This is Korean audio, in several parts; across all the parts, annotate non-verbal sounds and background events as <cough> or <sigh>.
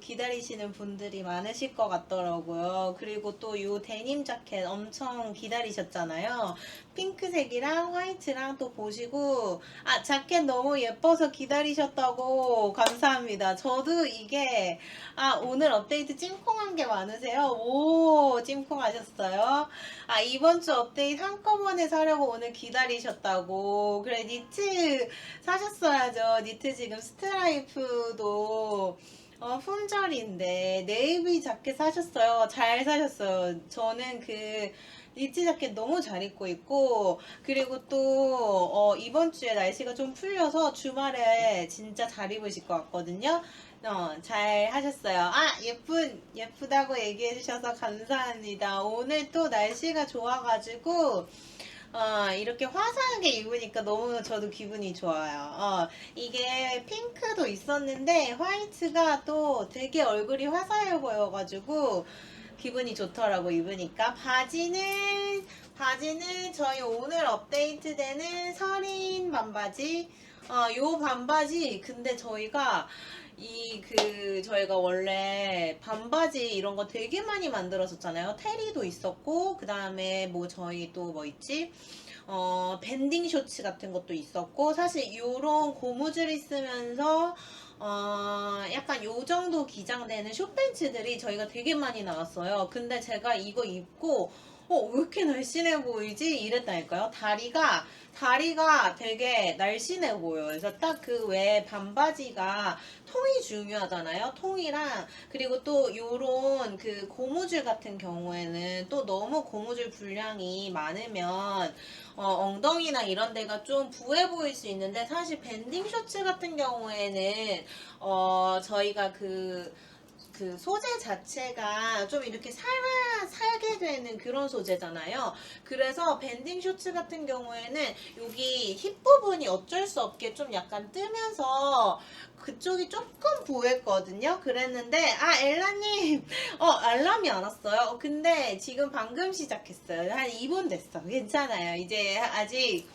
기다리시는 분들이 많으실 것 같더라고요. 그리고 또 이 데님 자켓 엄청 기다리셨잖아요. 핑크색이랑 화이트랑 또 보시고 아 자켓 너무 예뻐서 기다리셨다고 감사합니다. 저도 이게 아 오늘 업데이트 찜콩한 게 많으세요? 오 찜콩하셨어요? 아 이번 주 업데이트 한꺼번에 사려고 오늘 기다리셨다고 그래 니트 사셨어야죠. 니트 지금 스트라이프도 어, 품절인데 네이비 자켓 사셨어요. 잘 사셨어요. 저는 그 니트 자켓 너무 잘 입고 있고 그리고 또 어, 이번 주에 날씨가 좀 풀려서 주말에 진짜 잘 입으실 것 같거든요. 어, 잘 하셨어요. 아, 예쁜, 예쁘다고 얘기해 주셔서 감사합니다. 오늘 또 날씨가 좋아가지고, 어, 이렇게 화사하게 입으니까 너무 저도 기분이 좋아요. 어, 이게 핑크도 있었는데, 화이트가 또 되게 얼굴이 화사해 보여가지고, 기분이 좋더라고, 입으니까. 바지는, 바지는 저희 오늘 업데이트되는 서린 반바지. 어, 요 반바지, 근데 저희가 이 그 저희가 원래 반바지 이런 거 되게 많이 만들었었잖아요. 테리도 있었고 그 다음에 뭐 저희 또 뭐 있지? 어 밴딩 쇼츠 같은 것도 있었고 사실 요런 고무줄 있으면서 어 약간 요 정도 기장되는 숏팬츠들이 저희가 되게 많이 나왔어요. 근데 제가 이거 입고 어, 왜 이렇게 날씬해 보이지? 이랬다니까요. 다리가, 다리가 되게 날씬해 보여요. 그래서 딱 그 외에 반바지가 통이 중요하잖아요. 통이랑, 그리고 또 요런 그 고무줄 같은 경우에는 또 너무 고무줄 분량이 많으면, 어, 엉덩이나 이런 데가 좀 부해 보일 수 있는데, 사실 밴딩 셔츠 같은 경우에는, 어, 저희가 그, 그 소재 자체가 좀 이렇게 살, 살게 되는 그런 소재잖아요. 그래서 밴딩 쇼츠 같은 경우에는 여기 힙 부분이 어쩔 수 없게 좀 약간 뜨면서 그쪽이 조금 부했거든요. 그랬는데, 아, 엘라님, 어, 알람이 안 왔어요. 근데 지금 방금 시작했어요. 한 2분 됐어. 괜찮아요. 이제 아직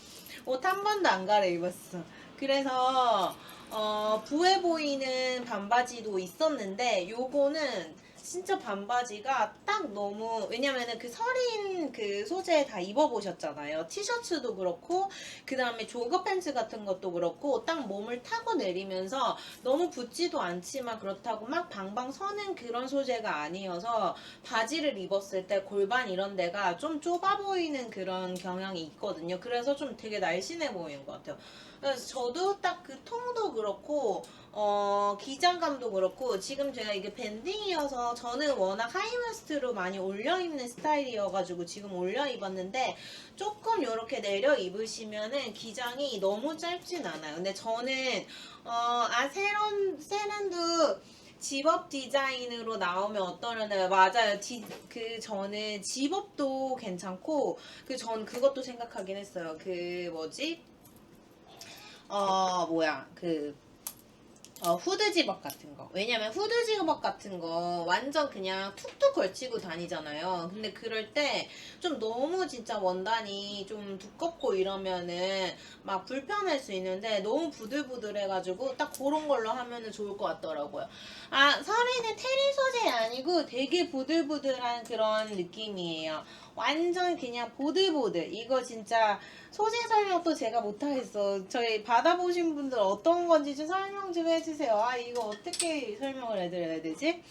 옷 한 번도 안 갈아입었어. 그래서, 어, 부해 보이는 반바지도 있었는데, 요거는 진짜 반바지가 딱 너무, 왜냐면은 그 서린 그 소재 다 입어보셨잖아요. 티셔츠도 그렇고, 그 다음에 조거 팬츠 같은 것도 그렇고, 딱 몸을 타고 내리면서 너무 붙지도 않지만 그렇다고 막 방방 서는 그런 소재가 아니어서 바지를 입었을 때 골반 이런 데가 좀 좁아 보이는 그런 경향이 있거든요. 그래서 좀 되게 날씬해 보이는 것 같아요. 그래서 저도 딱 그 통도 그렇고 어 기장감도 그렇고 지금 제가 이게 밴딩이어서 저는 워낙 하이웨스트로 많이 올려 입는 스타일이어가지고 지금 올려 입었는데 조금 이렇게 내려 입으시면은 기장이 너무 짧진 않아요. 근데 저는 어 아 세런 세련도 집업 디자인으로 나오면 어떠려나요? 맞아요. 디, 그 저는 집업도 괜찮고 그 전 그것도 생각하긴 했어요. 그 뭐지? 어 뭐야 그 어, 후드 집업 같은 거. 왜냐면 후드 집업 같은 거 완전 그냥 툭툭 걸치고 다니잖아요. 근데 그럴 때 좀 너무 진짜 원단이 좀 두껍고 이러면은 막 불편할 수 있는데 너무 부들부들해가지고 딱 그런 걸로 하면은 좋을 것 같더라고요. 아, 서리는 테리 소재 아니고 되게 부들부들한 그런 느낌이에요. 완전 그냥 보들보들. 이거 진짜 소재 설명도 제가 못하겠어. 저희 받아보신 분들 어떤 건지 좀 설명 좀 해주세요. 아, 이거 어떻게 설명을 해드려야 되지?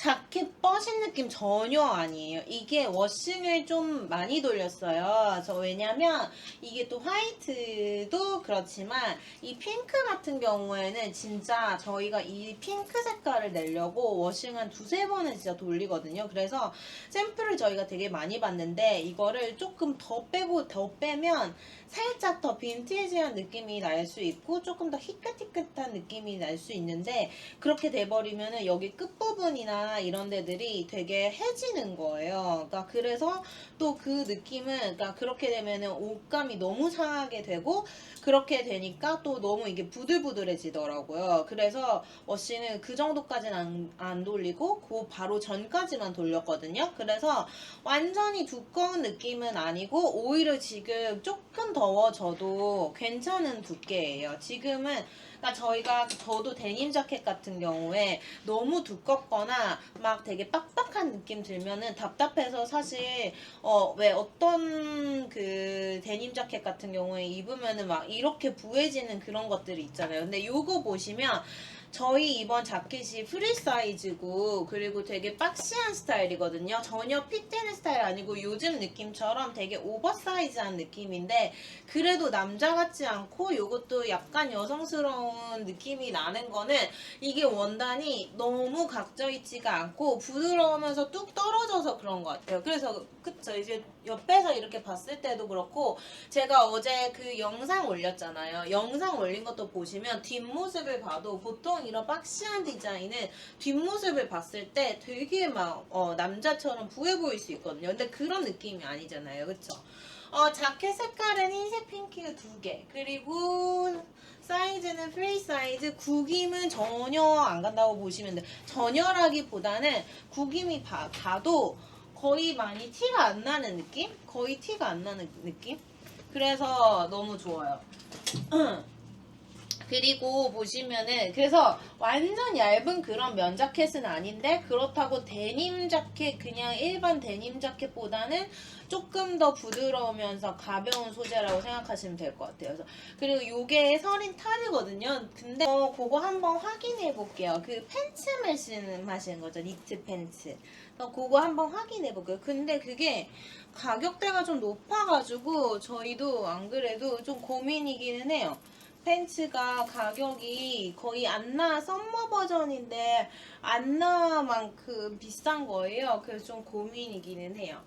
자켓 뻗신 느낌 전혀 아니에요. 이게 워싱을 좀 많이 돌렸어요. 저 왜냐면 이게 또 화이트도 그렇지만 이 핑크 같은 경우에는 진짜 저희가 이 핑크 색깔을 내려고 워싱 한 두세 번은 진짜 돌리거든요. 그래서 샘플을 저희가 되게 많이 봤는데 이거를 조금 더 빼고 더 빼면 살짝 더 빈티지한 느낌이 날 수 있고 조금 더 희끗희끗한 느낌이 날 수 있는데 그렇게 돼버리면은 여기 끝부분이나 이런 데들이 되게 해지는 거예요. 그러니까 그래서 또 그 느낌은 그러니까 그렇게 되면은 옷감이 너무 상하게 되고 그렇게 되니까 또 너무 이게 부들부들해지더라고요. 그래서 워시는 그 정도까지는 안, 안 돌리고 그 바로 전까지만 돌렸거든요. 그래서 완전히 두꺼운 느낌은 아니고 오히려 지금 조금 더워져도 괜찮은 두께예요. 지금은 그러니까 저희가 저도 데님 자켓 같은 경우에 너무 두껍거나 막 되게 빡빡한 느낌 들면은 답답해서 사실 어 왜 어떤 그 데님 자켓 같은 경우에 입으면은 막 이렇게 부해지는 그런 것들이 있잖아요. 근데 요거 보시면 저희 이번 자켓이 프리 사이즈고 그리고 되게 박시한 스타일이거든요. 전혀 핏되는 스타일 아니고 요즘 느낌처럼 되게 오버사이즈한 느낌인데 그래도 남자 같지 않고 요것도 약간 여성스러운 느낌이 나는 거는 이게 원단이 너무 각져 있지가 않고 부드러우면서 뚝 떨어져서 그런 것 같아요. 그래서 그쵸 이제 옆에서 이렇게 봤을 때도 그렇고 제가 어제 그 영상 올렸잖아요. 영상 올린 것도 보시면 뒷모습을 봐도 보통 이런 박시한 디자인은 뒷모습을 봤을 때 되게 막 어, 남자처럼 부해 보일 수 있거든요. 근데 그런 느낌이 아니잖아요. 그쵸? 어, 자켓 색깔은 흰색 핑크 두 개. 그리고 사이즈는 프리 사이즈. 구김은 전혀 안 간다고 보시면 돼요. 전혀라기보다는 구김이 봐, 봐도 거의 많이 티가 안 나는 느낌? 거의 티가 안 나는 느낌? 그래서 너무 좋아요. <clears throat> 그리고 보시면은 그래서 완전 얇은 그런 면 자켓은 아닌데 그렇다고 데님 자켓 그냥 일반 데님 자켓보다는 조금 더 부드러우면서 가벼운 소재라고 생각하시면 될 것 같아요. 그래서 그리고 요게 서린 탑이거든요. 근데 어, 그거 한번 확인해 볼게요. 그 팬츠 말씀 하시는 거죠. 니트 팬츠. 그래서 그거 한번 확인해 볼게요. 근데 그게 가격대가 좀 높아가지고 저희도 안 그래도 좀 고민이기는 해요. 팬츠가 가격이 거의 안나 썸머 버전인데 안나만큼 비싼 거예요. 그래서 좀 고민이기는 해요.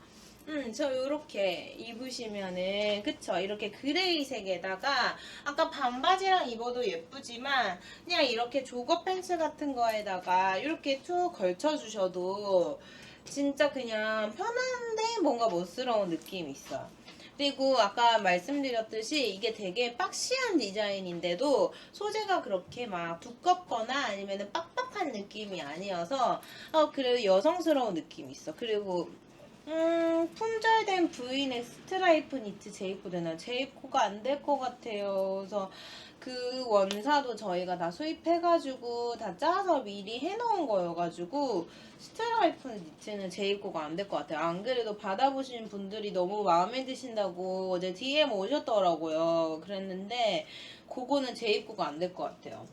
음, 저 요렇게 입으시면은, 그쵸? 이렇게 그레이색에다가, 아까 반바지랑 입어도 예쁘지만, 그냥 이렇게 조거 팬츠 같은 거에다가, 이렇게 툭 걸쳐 주셔도, 진짜 그냥 편한데 뭔가 멋스러운 느낌이 있어요. 그리고 아까 말씀드렸듯이 이게 되게 박시한 디자인인데도 소재가 그렇게 막 두껍거나 아니면 빡빡한 느낌이 아니어서 어 그래도 여성스러운 느낌이 있어. 그리고 음 품절된 V넥 스트라이프 니트 제입고 되나 제입고가 안 될 것 같아요. 그래서 그 원사도 저희가 다 수입해가지고 다 짜서 미리 해놓은 거여가지고 스트라이프 니트는 재입고가 안 될 것 같아요. 안 그래도 받아보신 분들이 너무 마음에 드신다고 어제 DM 오셨더라고요. 그랬는데 그거는 재입고가 안 될 것 같아요.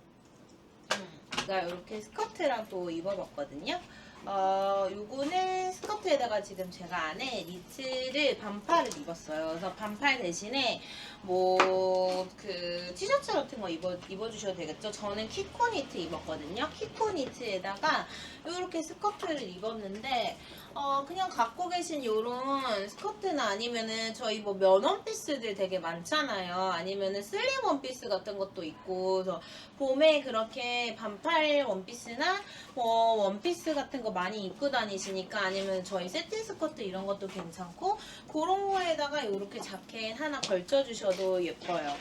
음, 제가 이렇게 스커트랑 또 입어봤거든요. 어, 요거는 스커트에다가 지금 제가 안에 니트를 반팔을 입었어요. 그래서 반팔 대신에 뭐 그 티셔츠 같은 거 입어 입어주셔도 되겠죠. 저는 키코 니트 입었거든요. 키코 니트에다가 이렇게 스커트를 입었는데 어 그냥 갖고 계신 요런 스커트나 아니면은 저희 뭐 면 원피스들 되게 많잖아요. 아니면은 슬림 원피스 같은 것도 있고 그래서 봄에 그렇게 반팔 원피스나 뭐 원피스 같은 거 많이 입고 다니시니까 아니면 저희 세트 스커트 이런 것도 괜찮고 그런 거에다가 이렇게 자켓 하나 걸쳐 주셔도 예뻐요.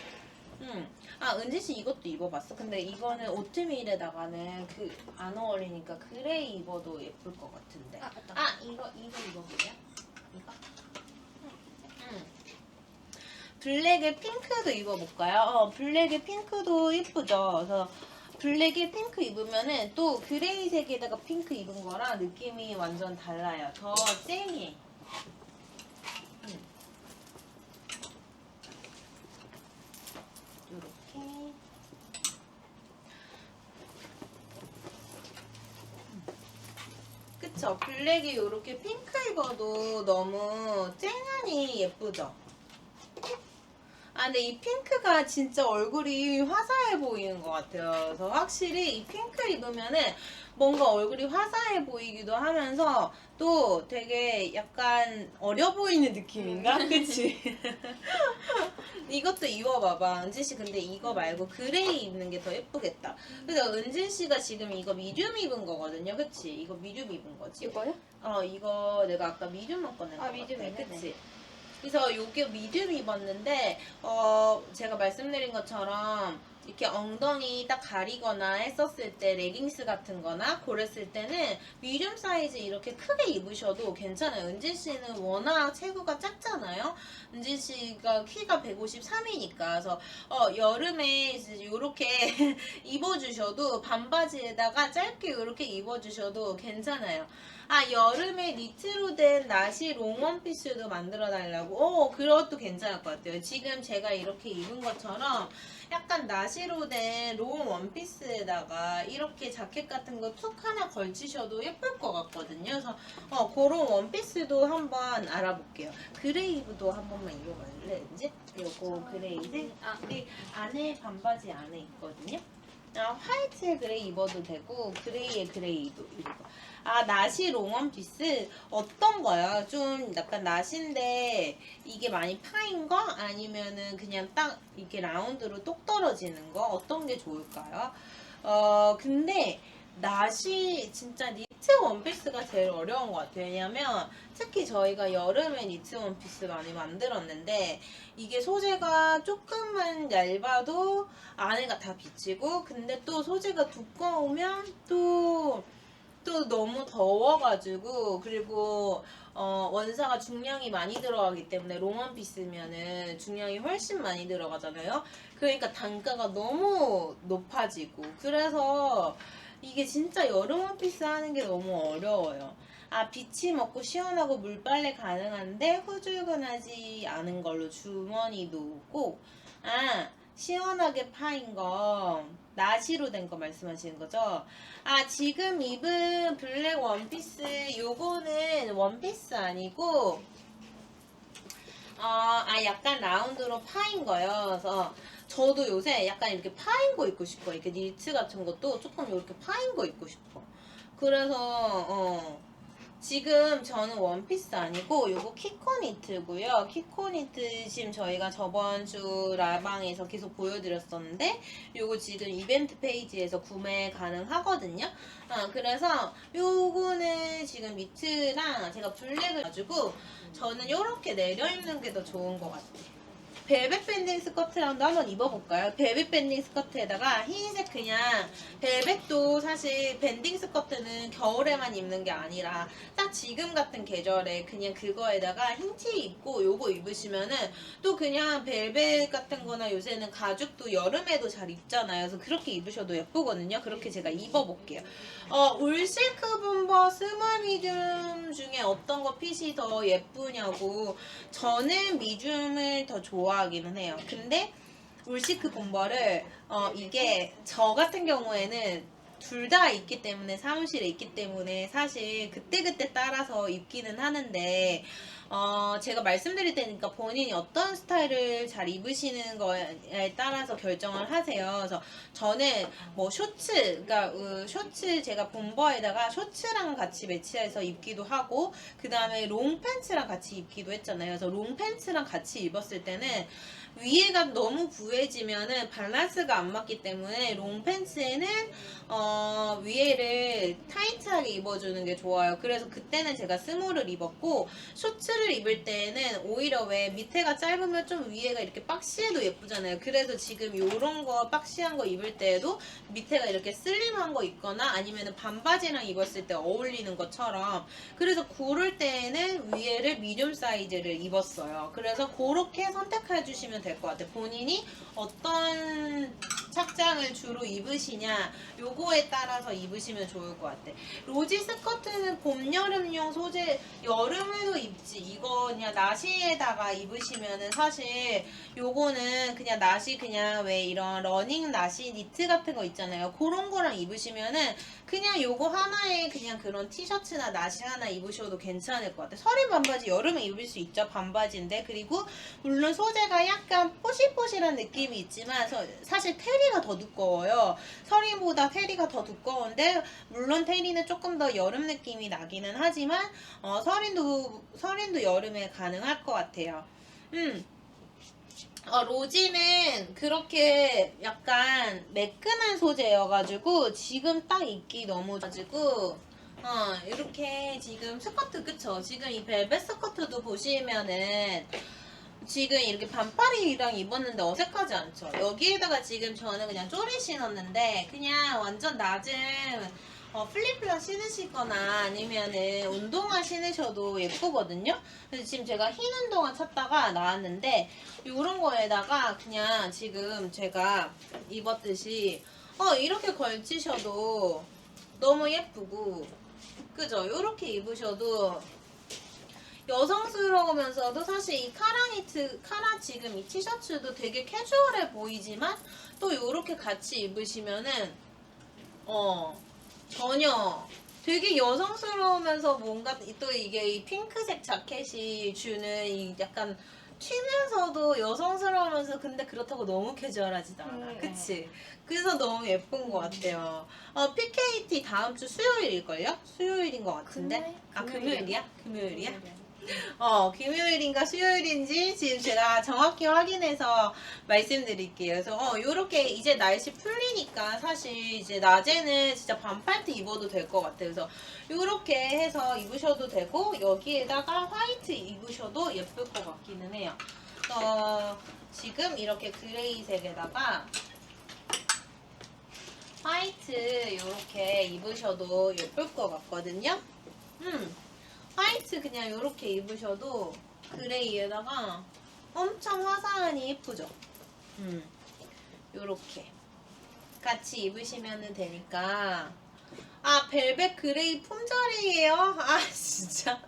음. 아, 은지 씨 이것도 입어봤어? 근데 이거는 오트밀에다가는 그 안 어울리니까 그레이 입어도 예쁠 것 같은데. 아, 이거 이거 입어볼래요? 이거? 음. 블랙에 핑크도 입어볼까요? 어, 블랙에 핑크도 예쁘죠. 그래서 블랙에 핑크 입으면은 또 그레이색에다가 핑크 입은 거랑 느낌이 완전 달라요. 더 쨍해. 음. 요렇게. 그쵸? 블랙이 요렇게 핑크 입어도 너무 쨍하니 예쁘죠? 아, 근데 이 핑크가 진짜 얼굴이 화사해 보이는 것 같아요. 그래서 확실히 이 핑크 입으면은 뭔가 얼굴이 화사해 보이기도 하면서 또 되게 약간 어려 보이는 느낌인가? 그치? <laughs> 이것도 입어봐봐. 은지씨 근데 이거 말고 그레이 입는 게 더 예쁘겠다. 그래서 은진 씨가 지금 이거 미디움 입은 거거든요. 그치? 이거 미디움 입은 거지? 이거요? 어 이거 내가 아까 미디움만 꺼낸 아, 거 미디움이네. 같아. 그치? 그래서 요게 미디움 입었는데 어 제가 말씀드린 것처럼 이렇게 엉덩이 딱 가리거나 했었을 때 레깅스 같은 거나 그랬을 때는 미디움 사이즈 이렇게 크게 입으셔도 괜찮아요. 은진 씨는 워낙 체구가 작잖아요. 은진 씨가 키가 153이니까. 그래서 어, 여름에 이렇게 <laughs> 입어주셔도 반바지에다가 짧게 이렇게 입어주셔도 괜찮아요. 아 여름에 니트로 된 나시 롱 원피스도 만들어 달라고 어 그것도 괜찮을 것 같아요 지금 제가 이렇게 입은 것처럼 약간 나시로 된 롱 원피스에다가 이렇게 자켓 같은 거 툭 하나 걸치셔도 예쁠 것 같거든요. 그래서 어 그런 원피스도 한번 알아볼게요. 그레이브도 한 번만 입어볼래? 이제? 요거 그레이색 아 우리 안에 반바지 안에 있거든요 아, 화이트에 그레이 입어도 되고 그레이에 그레이도 입고 아 나시 롱원 피스 어떤 거요? 좀 약간 나시인데 이게 많이 파인 거 아니면은 그냥 딱 이렇게 라운드로 똑 떨어지는 거 어떤 게 좋을까요? 어 근데 나시 진짜 니트 원피스가 제일 어려운 것 같아요. 왜냐면 특히 저희가 여름에 니트 원피스 많이 만들었는데 이게 소재가 조금만 얇아도 안에가 다 비치고 근데 또 소재가 두꺼우면 또또 너무 더워가지고 그리고 어, 원사가 중량이 많이 들어가기 때문에 롱원 피스면은 중량이 훨씬 많이 들어가잖아요. 그러니까 단가가 너무 높아지고 그래서 이게 진짜 여름 원피스 하는 게 너무 어려워요. 아 비치 먹고 시원하고 물빨래 가능한데 후줄근하지 않은 걸로 주머니도 꼭. 아 시원하게 파인 거 나시로 된 거 말씀하시는 거죠? 아 지금 입은 블랙 원피스 요거는 원피스 아니고 어, 아 약간 라운드로 파인 거요. 그래서 저도 요새 약간 이렇게 파인 거 입고 싶어. 이렇게 니트 같은 것도 조금 이렇게 파인 거 입고 싶어. 그래서 어 지금 저는 원피스 아니고 요거 키코 니트고요. 키코 니트 지금 저희가 저번 주 라방에서 계속 보여드렸었는데 요거 지금 이벤트 페이지에서 구매 가능하거든요. 아, 그래서 요거는 지금 니트랑 제가 블랙을 가지고 저는 요렇게 내려 입는 게 더 좋은 것 같아요. 벨벳 밴딩 스커트랑도 한번 입어볼까요? 벨벳 밴딩 스커트에다가 흰색 그냥 벨벳도 사실 밴딩 스커트는 겨울에만 입는 게 아니라 딱 지금 같은 계절에 그냥 그거에다가 흰 티 입고 요거 입으시면은 또 그냥 벨벳 같은 거나 요새는 가죽도 여름에도 잘 입잖아요. 그래서 그렇게 입으셔도 예쁘거든요. 그렇게 제가 입어볼게요. 어, 울 실크 본버 스몰 미줌 중에 어떤 거 핏이 더 예쁘냐고 저는 미줌을 더 좋아 하기는 해요. 근데 울시크 본버를 어, 이게 저 같은 경우에는 둘 다 있기 때문에 사무실에 있기 때문에 사실 그때그때 따라서 입기는 하는데 어, 제가 말씀드릴 테니까 본인이 어떤 스타일을 잘 입으시는 거에 따라서 결정을 하세요. 그래서 저는 뭐 쇼츠, 그러니까 어, 쇼츠 제가 본버에다가 쇼츠랑 같이 매치해서 입기도 하고 그 다음에 롱 팬츠랑 같이 입기도 했잖아요. 그래서 롱 팬츠랑 같이 입었을 때는 위에가 너무 부해지면은 밸런스가 안 맞기 때문에 롱 팬츠에는 어, 위에를 타이트하게 입어주는 게 좋아요. 그래서 그때는 제가 스몰을 입었고 쇼츠를 입을 때는 오히려 왜 밑에가 짧으면 좀 위에가 이렇게 박시해도 예쁘잖아요. 그래서 지금 요런 거 박시한 거 입을 때에도 밑에가 이렇게 슬림한 거 입거나 아니면 반바지랑 입었을 때 어울리는 것처럼 그래서 고를 때에는 위에를 미디움 사이즈를 입었어요. 그래서 그렇게 선택해 주시면 될 것 같아요. 본인이 어떤 착장을 주로 입으시냐 요거에 따라서 입으시면 좋을 것 같아. 로지 스커트는 봄 여름용 소재 여름에도 입지. 이거 그냥 나시에다가 입으시면은 사실 요거는 그냥 나시 그냥 왜 이런 러닝 나시 니트 같은 거 있잖아요. 그런 거랑 입으시면은 그냥 요거 하나에 그냥 그런 티셔츠나 나시 하나 입으셔도 괜찮을 것 같아요. 서린 반바지 여름에 입을 수 있죠. 반바지인데 그리고 물론 소재가 약간 포실포실한 느낌이 있지만 서- 사실 테리 가 더 두꺼워요. 서린보다 테리가 더 두꺼운데 물론 테리는 조금 더 여름 느낌이 나기는 하지만 어, 서린도 서린도 여름에 가능할 것 같아요. 음. 어, 로지는 그렇게 약간 매끈한 소재여가지고 지금 딱 입기 너무 가지고 어 이렇게 지금 스커트 그쵸? 지금 이 벨벳 스커트도 보시면은 지금 이렇게 반팔이랑 입었는데 어색하지 않죠? 여기에다가 지금 저는 그냥 쪼리 신었는데 그냥 완전 낮은 어, 플립플랍 신으시거나 아니면은 운동화 신으셔도 예쁘거든요? 그래서 지금 제가 흰 운동화 찾다가 나왔는데 이런 거에다가 그냥 지금 제가 입었듯이 어, 이렇게 걸치셔도 너무 예쁘고 그죠? 이렇게 입으셔도 여성스러우면서도 사실 이 카라 니트, 카라 지금 이 티셔츠도 되게 캐주얼해 보이지만 또 이렇게 같이 입으시면은 어 전혀 되게 여성스러우면서 뭔가 또 이게 이 핑크색 자켓이 주는 이 약간 튀면서도 여성스러우면서 근데 그렇다고 너무 캐주얼하지도 않아. 음, 그치? 그래서 너무 예쁜 것 같아요. 어, PKT 다음 주 수요일일걸요? 수요일인 것 같은데? 금요일? 아, 금요일이야? 금요일이야? 금요일이야? <laughs> 어, 금요일인가 수요일인지 지금 제가 정확히 확인해서 말씀드릴게요. 그래서 어, 요렇게 이제 날씨 풀리니까 사실 이제 낮에는 진짜 반팔티 입어도 될 것 같아요. 그래서 요렇게 해서 입으셔도 되고 여기에다가 화이트 입으셔도 예쁠 것 같기는 해요. 어, 지금 이렇게 그레이색에다가 화이트 이렇게 입으셔도 예쁠 것 같거든요. 음, 화이트 그냥 이렇게 입으셔도 그레이에다가 엄청 화사하니 예쁘죠. 음, 요렇게 같이 입으시면 되니까. 아, 벨벳 그레이 품절이에요? 아, 진짜.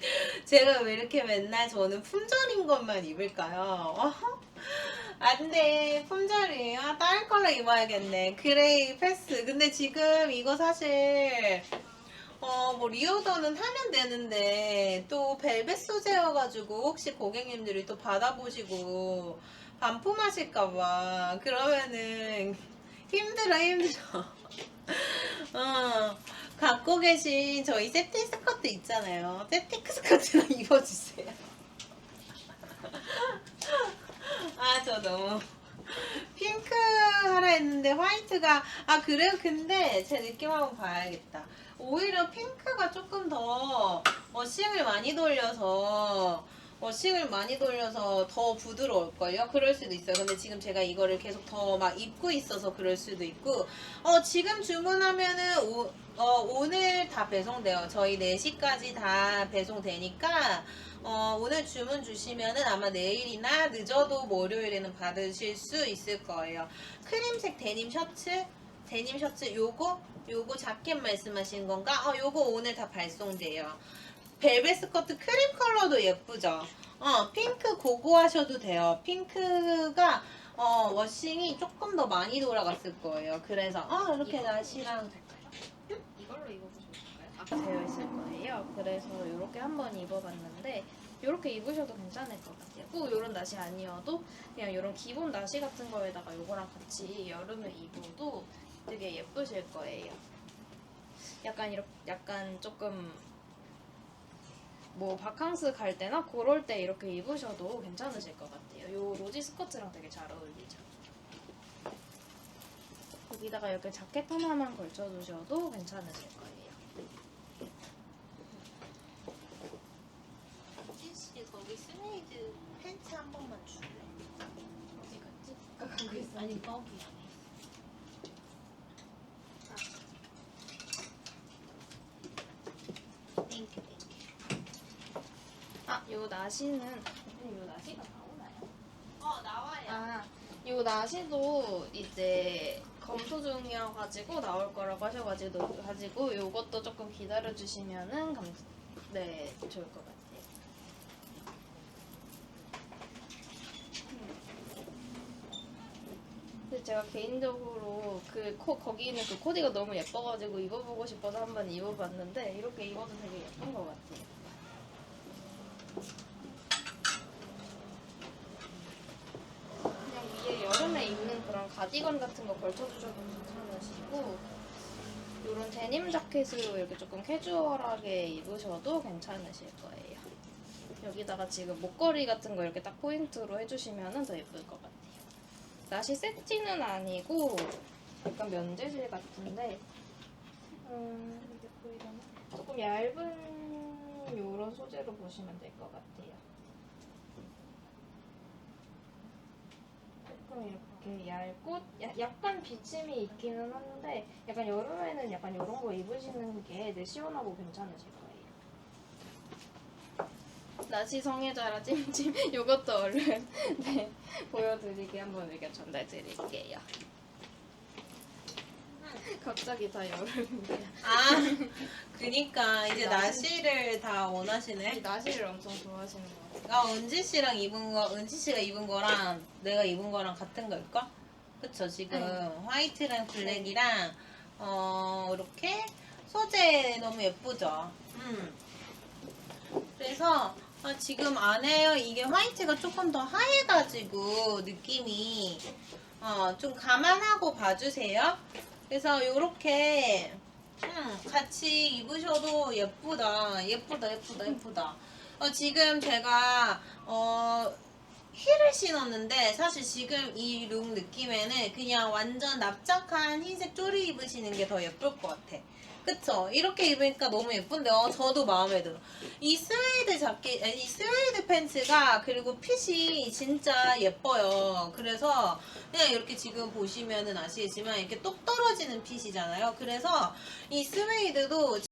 <laughs> 제가 왜 이렇게 맨날 저는 품절인 것만 입을까요? 어허? 안 돼. 품절이에요. 아, 다른 걸로 입어야겠네. 그레이 패스. 근데 지금 이거 사실, 어, 뭐, 리오더는 하면 되는데, 또 벨벳 소재여가지고, 혹시 고객님들이 또 받아보시고, 반품하실까봐. 그러면은, 힘들어, 힘들어. 어, 갖고 계신 저희 세트 스커트 있잖아요. 세티크 스커트나 <laughs> 입어주세요. 아, 저 너무. 핑크 하라 했는데 화이트가 아 그래요 근데 제 느낌 한번 봐야겠다 오히려 핑크가 조금 더 워싱을 많이 돌려서 워싱을 많이 돌려서 더 부드러울걸요? 그럴 수도 있어요. 근데 지금 제가 이거를 계속 더 막 입고 있어서 그럴 수도 있고, 어, 지금 주문하면은 오, 어, 오늘 다 배송돼요. 저희 4시까지 다 배송되니까, 어, 오늘 주문 주시면은 아마 내일이나 늦어도 월요일에는 받으실 수 있을 거예요. 크림색 데님 셔츠, 데님 셔츠 요거, 요거 자켓 말씀하신 건가? 어, 요거 오늘 다 발송돼요. 벨벳 스커트 크림 컬러도 예쁘죠? 어, 핑크 고고 하셔도 돼요. 핑크가 어, 워싱이 조금 더 많이 돌아갔을 거예요. 그래서 어, 이렇게 나시랑 이걸로 입어보실까요? 아까 되어 있을 거예요. 그래서 이렇게 한번 입어봤는데 이렇게 입으셔도 괜찮을 것 같아요. 꼭 이런 나시 아니어도 그냥 이런 기본 나시 같은 거에다가 이거랑 같이 여름에 입어도 되게 예쁘실 거예요. 약간 이렇게 약간 조금 뭐 바캉스 갈 때나 그럴 때 이렇게 입으셔도 괜찮으실 것 같아요. 요 로지 스커트랑 되게 잘 어울리죠. 여기다가 이렇게 자켓 하나만 걸쳐두셔도 괜찮으실 거예요. 씨 거기 스네이드 팬츠 한 번만 줄래? 어디 갔지? 아니 거기 안에 땡큐 땡큐 아, 요 나시는 요 나시가 나오나요? 어 나와요 아, 요 나시도 이제 검토 중이어 가지고 나올 거라고 하셔가지고 가지고 요것도 조금 기다려 주시면은 감, 네 좋을 것 같아요. 근데 제가 개인적으로 그 코, 거기 있는 그 코디가 너무 예뻐가지고 입어보고 싶어서 한번 입어봤는데 이렇게 입어도 되게 예쁜 것 같아요. 그냥 위에 여름에 입는 그런 가디건 같은 거 걸쳐주셔도 괜찮으시고 이런 데님 자켓으로 이렇게 조금 캐주얼하게 입으셔도 괜찮으실 거예요. 여기다가 지금 목걸이 같은 거 이렇게 딱 포인트로 해주시면 더 예쁠 것 같아요. 나시 세티는 아니고 약간 면재질 같은데 음, 이게 보이려나? 조금 얇은 이런 소재로 보시면 될 것 같아요. 조금 이렇게 얇고 야- 약간 비침이 있기는 한데 약간 여름에는 약간 이런 거 입으시는 게 네, 시원하고 괜찮으실 거예요. 나시 성애자라 찜찜 이것도 얼른 네 보여드리게 한번 의견 전달드릴게요. <laughs> 갑자기 다 여름이에요. 아, 그니까 이제 나시. 나시를 다 원하시네. 나시를 엄청 좋아하시는 것 같아요. 아, 은지 씨랑 입은 거, 은지 씨가 입은 거랑 내가 입은 거랑 같은 걸걸? 그쵸, 지금 네. 화이트랑 블랙이랑, 어, 이렇게 소재 너무 예쁘죠? 음. 그래서, 아, 지금 안에요. 이게 화이트가 조금 더 하얘가지고 느낌이, 어, 좀 감안하고 봐주세요. 그래서 요렇게, 음, 같이 입으셔도 예쁘다. 예쁘다, 예쁘다, 예쁘다. 어, 지금 제가 어, 힐을 신었는데 사실 지금 이 룩 느낌에는 그냥 완전 납작한 흰색 쪼리 입으시는 게 더 예쁠 것 같아. 그쵸? 이렇게 입으니까 너무 예쁜데 요 저도 마음에 들어. 이 스웨이드 자켓, 이 스웨이드 팬츠가 그리고 핏이 진짜 예뻐요. 그래서 그냥 이렇게 지금 보시면은 아시겠지만 이렇게 똑 떨어지는 핏이잖아요. 그래서 이 스웨이드도